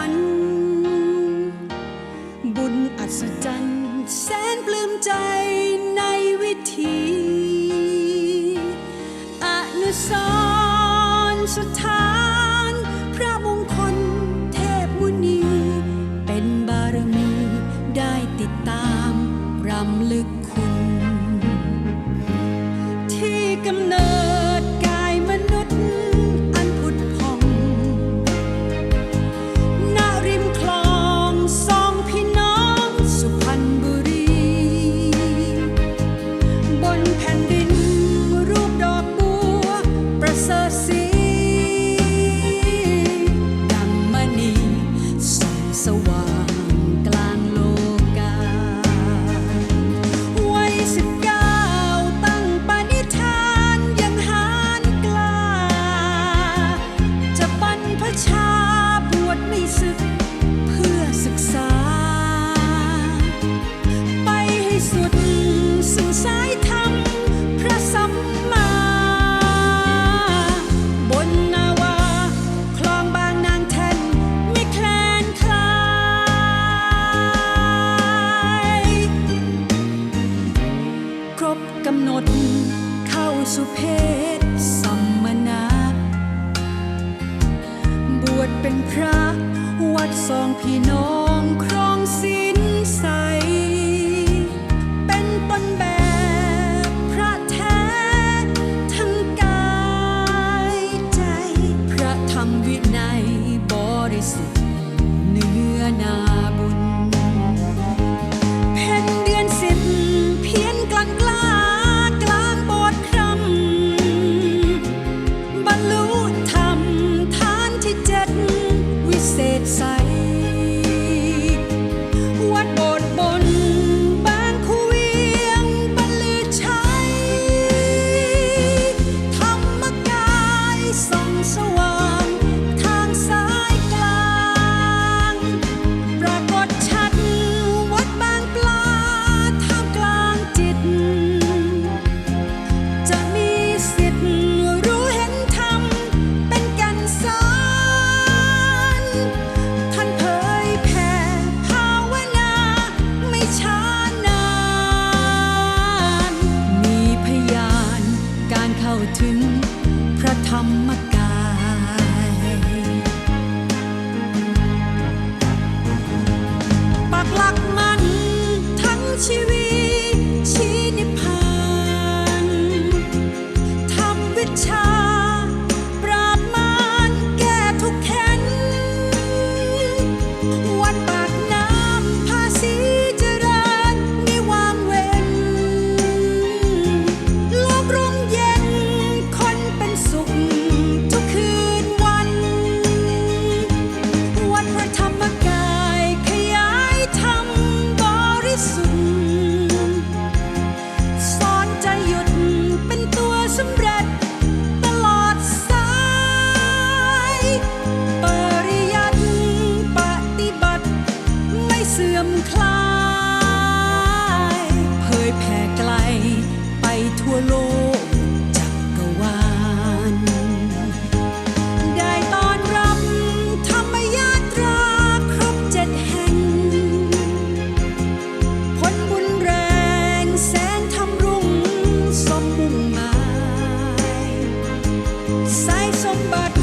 ัน บุญอัศจรรย์แสนปลื้มใจในวิถีอนุสรสถาน พระมงคลเทพมุนี เป็นบารมีได้ติดตามรำลึก เพศสัมมนา บวชเป็นพระวัดสองพี่น้อง somebody